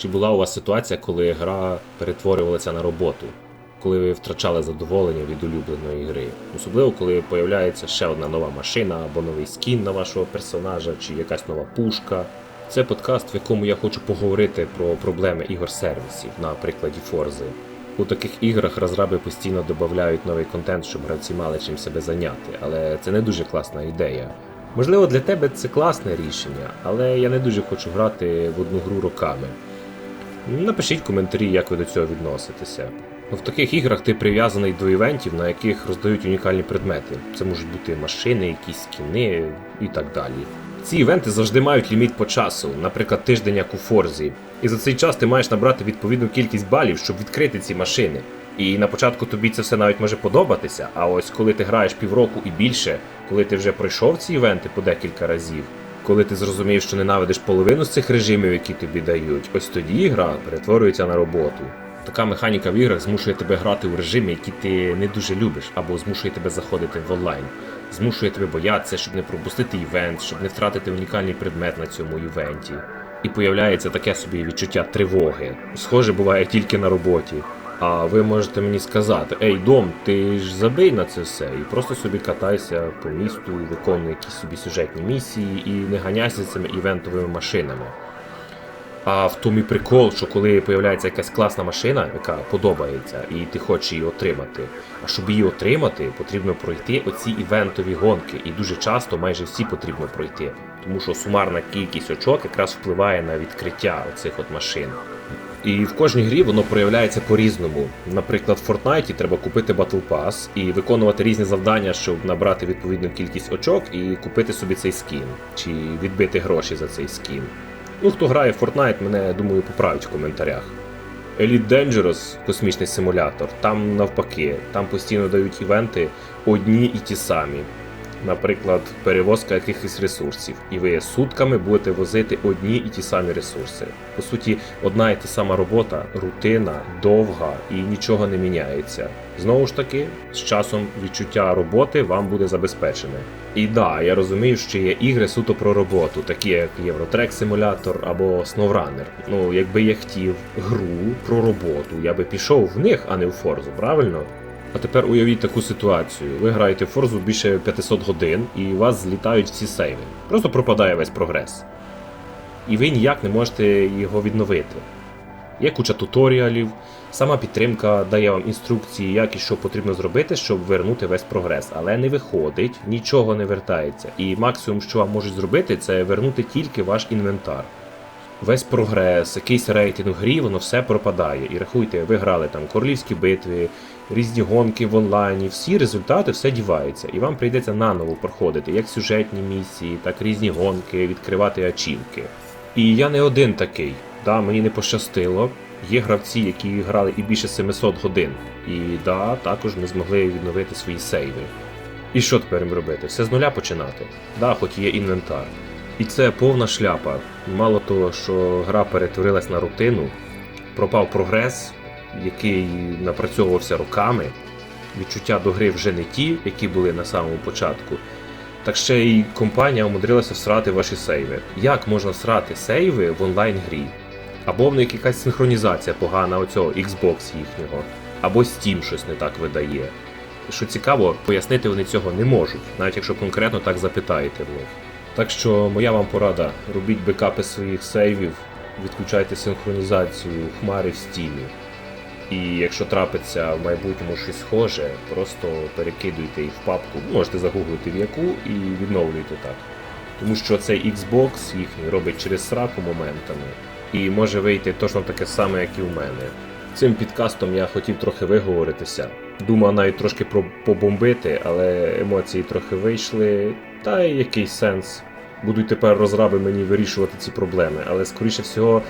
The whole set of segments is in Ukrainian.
Чи була у вас ситуація, коли гра перетворювалася на роботу? Коли ви втрачали задоволення від улюбленої гри? Особливо, коли появляється ще одна нова машина або новий скін на вашого персонажа, чи якась нова пушка. Це подкаст, в якому я хочу поговорити про проблеми ігор-сервісів на прикладі Форзи. У таких іграх розраби постійно додають новий контент, щоб гравці мали чим себе зайняти, але це не дуже класна ідея. Можливо, для тебе це класне рішення, але я не дуже хочу грати в одну гру роками. Напишіть коментарі, як ви до цього відноситеся. Ну, В таких іграх ти прив'язаний до івентів, на яких роздають унікальні предмети. Це можуть бути машини, якісь скіни і так далі. Ці івенти завжди мають ліміт по часу, наприклад, тиждень як у Форзі. І за цей час ти маєш набрати відповідну кількість балів, щоб відкрити ці машини. І на початку тобі це все навіть може подобатися, а ось коли ти граєш півроку і більше, коли ти вже пройшов ці івенти по декілька разів, коли ти зрозумієш, що ненавидиш половину з цих режимів, які тобі дають, ось тоді гра перетворюється на роботу. Така механіка в іграх змушує тебе грати у режимі, які ти не дуже любиш, або змушує тебе заходити в онлайн. Змушує тебе боятися, щоб не пропустити івент, щоб не втратити унікальний предмет на цьому івенті. І появляється таке собі відчуття тривоги. Схоже, буває тільки на роботі. А ви можете мені сказати: Ей, дом, ти ж забий на це все і просто собі катайся по місту, виконуй якісь собі сюжетні місії і не ганяйся цими івентовими машинами. А в тому і прикол, що коли появляється якась класна машина, яка подобається, і ти хочеш її отримати. А щоб її отримати, потрібно пройти оці івентові гонки. І дуже часто майже всі потрібно пройти. Тому що сумарна кількість очок якраз впливає на відкриття оцих от машин. І в кожній грі воно проявляється по-різному. Наприклад, в Fortnite треба купити Battle Pass і виконувати різні завдання, щоб набрати відповідну кількість очок і купити собі цей скін, чи відбити гроші за цей скін. Ну, хто грає в Fortnite, мене думаю, поправить в коментарях. Elite Dangerous космічний симулятор, там навпаки, там постійно дають івенти одні і ті самі. Наприклад, перевозка якихось ресурсів, і ви сутками будете возити одні і ті самі ресурси. По суті, одна і та сама робота, рутина, довга і нічого не міняється. Знову ж таки, з часом відчуття роботи вам буде забезпечене. І да, я розумію, що є ігри суто про роботу, такі як Євротрек Симулятор або SnowRunner. Ну, якби я хотів гру про роботу, я би пішов в них, а не в Форзу, правильно? А тепер уявіть таку ситуацію. Ви граєте в Форзу більше 500 годин, і у вас злітають всі сейви. Просто пропадає весь прогрес. І ви ніяк не можете його відновити. Є куча туторіалів, сама підтримка дає вам інструкції, як і що потрібно зробити, щоб вернути весь прогрес. Але не виходить, нічого не вертається. І максимум, що вам можуть зробити, це вернути тільки ваш інвентар. Весь прогрес, якийсь рейтинг грі, воно все пропадає. І рахуйте, ви грали там королівські битви, різні гонки в онлайні, всі результати все діваються. І вам прийдеться наново проходити як сюжетні місії, так різні гонки, відкривати ачівки. І я не один такий. Да, мені не пощастило. Є гравці, які грали і більше 700 годин. І да, також не змогли відновити свої сейви. І що тепер їм робити? Все з нуля починати. Да, хоч є інвентар. І це повна шляпа. Мало того, що гра перетворилась на рутину, пропав прогрес, який напрацьовувався роками. Відчуття до гри вже не ті, які були на самому початку. Так ще й компанія умудрилася всрати ваші сейви. Як можна всрати сейви в онлайн-грі? Або в них якась синхронізація погана оцього Xbox їхнього, або Steam щось не так видає. Що цікаво, пояснити вони цього не можуть, навіть якщо конкретно так запитаєте в них. Так що моя вам порада: робіть бекапи своїх сейвів, відключайте синхронізацію хмари в стімі. І якщо трапиться в майбутньому щось схоже, просто перекидуйте їх в папку, можете загуглити в яку і відновлюйте так. Тому що цей Xbox їхній робить через сраку моментами, і може вийти точно таке саме, як і у мене. Цим підкастом я хотів трохи виговоритися. Думав навіть трошки про побомбити, але емоції трохи вийшли. Та який сенс. Будуть тепер розраби мені вирішувати ці проблеми, але скоріше всього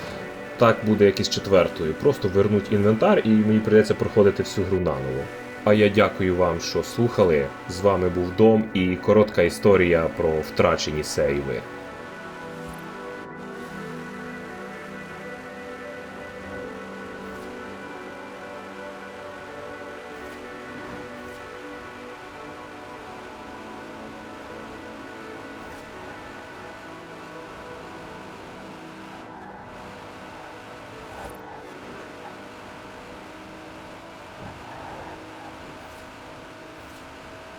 так буде як із четвертою. Просто вернуть інвентар і мені прийдеться проходити всю гру наново. А я дякую вам, що слухали. З вами був Дом і коротка історія про втрачені сейви.